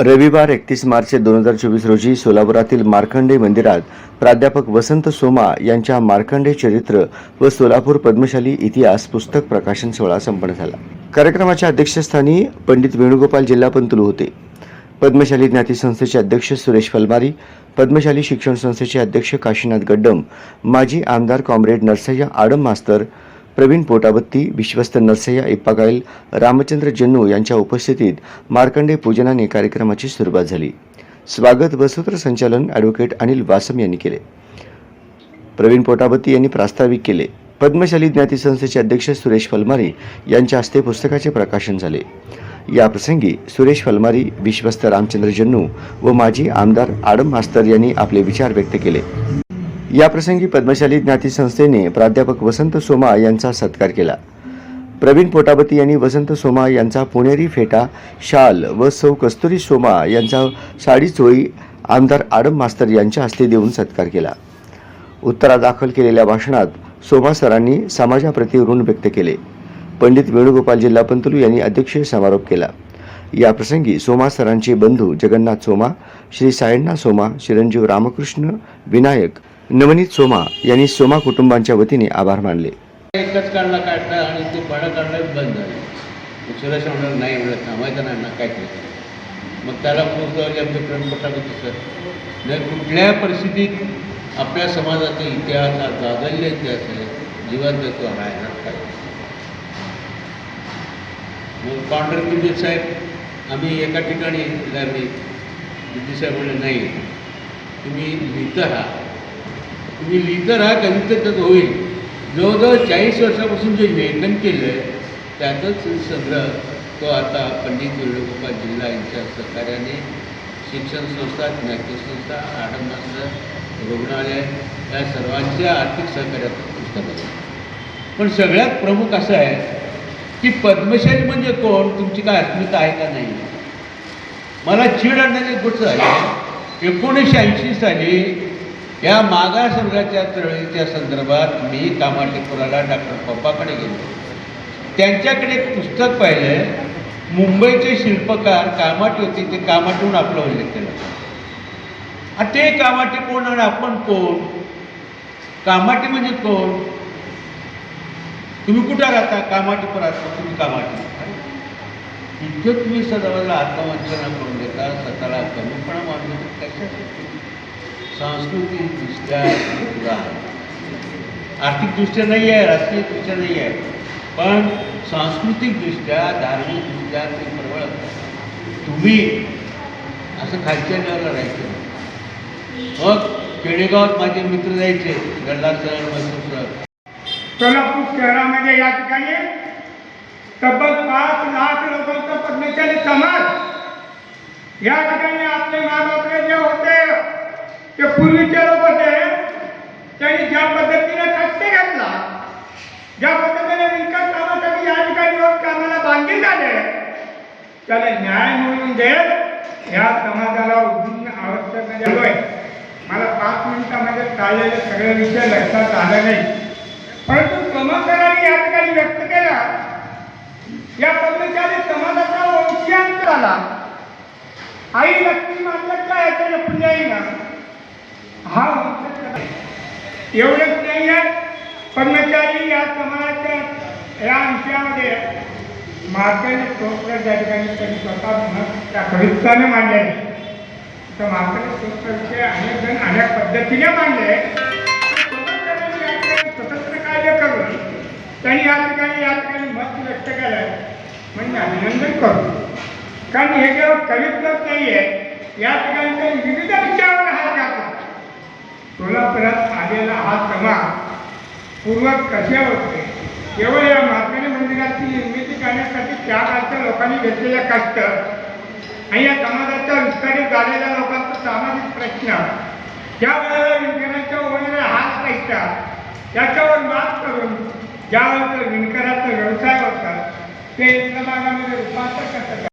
रविवार एकतीस मार्च दोन हजार चोवीस रोजी सोलापुरातील मार्कंडे मंदिरात प्राध्यापक वसंत सोमा यांच्या मार्कंडे चरित्र व सोलापूर पद्मशाली इतिहास पुस्तक प्रकाशन सोहळा संपन्न झाला. कार्यक्रमाच्या अध्यक्षस्थानी पंडित वेणुगोपाल जिल्हा पंतुलू होते. पद्मशाली ज्ञाती संस्थेचे अध्यक्ष सुरेश फलमारी पद्मशाली शिक्षण संस्थेचे अध्यक्ष काशीनाथ गड्डम माजी आमदार कॉम्रेड नरसय्या आडम मास्तर प्रवीण पोटाबत्ती विश्वस्त नरसय्या इप्पागाईल रामचंद्र जन्नू यांच्या उपस्थितीत मार्कंडे पूजनाने कार्यक्रमाची सुरुवात झाली. स्वागत व सूत्रसंचालन ॲडव्होकेट अनिल वासम यांनी केले. प्रवीण पोटाबत्ती यांनी प्रास्ताविक केले. पद्मशाली ज्ञाती संस्थेचे अध्यक्ष सुरेश फलमारी यांच्या हस्ते पुस्तकाचे प्रकाशन झाले. या प्रसंगी सुरेश फलमारी विश्वस्त रामचंद्र जन्नू व माजी आमदार आडम मास्तर यांनी आपले विचार व्यक्त केले. या प्रसंगी पद्मशाली ज्ञाती संस्थेने प्राध्यापक वसंत सोमा यांचा सत्कार केला. प्रवीण पोटाबती यांनी वसंत सोमा यांचा पुणेरी फेटा शाल व सौ कस्तुरी सोमा यांचा साडी चोळी आमदार आडम मास्तर यांच्या हस्ते देऊन सत्कार केला. उत्तरादाखल केलेल्या भाषणात सोमा सरांनी समाजाप्रती ऋण व्यक्त केले. पंडित वेणुगोपाल जिल्हा पंतलू यांनी अध्यक्षीय समारोप केला. या प्रसंगी सोमा सरांचे बंधू जगन्नाथ सोमा श्री सायण्णा सोमा चिरंजीव रामकृष्ण विनायक नवनीत सोमा यांनी सोमा कुटुंबांच्या वतीने आभार मानले. एकच काढला काढला आणि ते पाडा काढलं बंद झालं. सुरेश म्हणलं नाही म्हणत थांबायचं नाही ना काय करायचं मग त्याला पोचवले आमचे प्रेमपटाबद्दल सर नाही कुठल्या परिस्थितीत आपल्या समाजाचा इतिहास हा जागल्य इतिहास आहे जिवंत तो राहणार काय? मग पांढर बिंदू साहेब आम्ही एका ठिकाणी लागली बिंदू साहेब म्हणले नाही. तुम्ही लिहित राहा. म्हणजे तुम्ही लिहितं हा कधी त्यात होईल. जवळजवळ चाळीस वर्षापासून जे लेखन केलं आहे त्यातच संग्रह तो आता पंडित वेणुगोपाल जिल्हा यांच्या सहकार्याने शिक्षण संस्था ज्ञाती संस्था आडमास्तर रुग्णालय या सर्वांच्या आर्थिक सहकार्याचं पुस्तक आहे पण सगळ्यात प्रमुख असं आहे की पद्मशाली म्हणजे कोण? तुमची काय अस्मिता आहे का नाही? मला चीड आणण्याची गोष्ट झाली एकोणीसशे ऐंशी साली या मागासवर्गाच्या चळवळीच्या संदर्भात मी कामाटेपुराला डॉक्टर पप्पाकडे गेलो. त्यांच्याकडे एक पुस्तक पाहिलं मुंबईचे शिल्पकार कामाटी होते ते कामाटीहून आपलं उल्लेख केलं. ते कामाटी कोण आणि आपण कोण? कामाटी म्हणजे कोण? तुम्ही कुठं राहता? कामाटीपर राहता तुम्ही कामाटी इतकं तुम्ही सदावाला आत्मवंचना करून देता स्वतःला कमीपणा मानून कशासाठी सांस्कृतिकदृष्ट्या पुरा आर्थिकदृष्ट्या नाही आहे राजकीयदृष्ट्या नाही आहे. पण सांस्कृतिकदृष्ट्या धार्मिकदृष्ट्या ते प्रबळ असतात. तुम्ही असं खालच्या लेवलला राहायचं. मग खेडेगावात माझे मित्र जायचे गल्ला सर मैसूर सर. सोलापूर शहरामध्ये या ठिकाणी तब्बल पाच लाख लोकांचा पद्मशाली समाज. या ठिकाणी आपले ते पूर्वीचे लोक होते त्यांनी ज्या पद्धतीने कष्ट घेतला ज्या पद्धतीने विकास कामासाठी या ठिकाणी कामाला बांधील झाले त्याला न्याय म्हणून देत या समाजाला उद्दिन आवश्यक म्हणजे झालोय मला पाच मिनिटामध्ये चाललेले सगळे विषय लक्षात आले नाही. परंतु समाजाने या ठिकाणी व्यक्त केला. या पद्धतीने समाजाचा वंशांत झाला. आई लक्ष्मी मानल्याचा का याच्या हा वंश हा. एवढंच नाही आहे कर्मचारी या समाजाच्या या अंशामध्ये मार्गाने स्तोत्र त्या ठिकाणी त्यांनी स्वतः मत त्या कविताने मांडले. तर मार्गाने स्तोत्राविषयी अनेक जण अनेक पद्धतीने मांडले. स्वतंत्र कार्य करून त्यांनी या ठिकाणी या ठिकाणी मत व्यक्त केलं. म्हणजे अभिनंदन करू कारण हे केवळ कवित्वच नाही आहे या ठिकाणी ते विविध विचार सोलापुरात आलेला हा समाज पूर्वक कसे होते? केवळ या मार्गाने मंदिराची निर्मिती करण्यासाठी त्या काळच्या लोकांनी घेतलेले कष्ट आणि या समाजाच्या विस्तारित झालेल्या लोकांचा सामाजिक प्रश्न. ज्या वेळेला विणकरांच्या ओढीला हात पैसा याच्यावर मात करून ज्या वेळेला विणकराचा व्यवसाय होता ते इतर रूपांतर कसं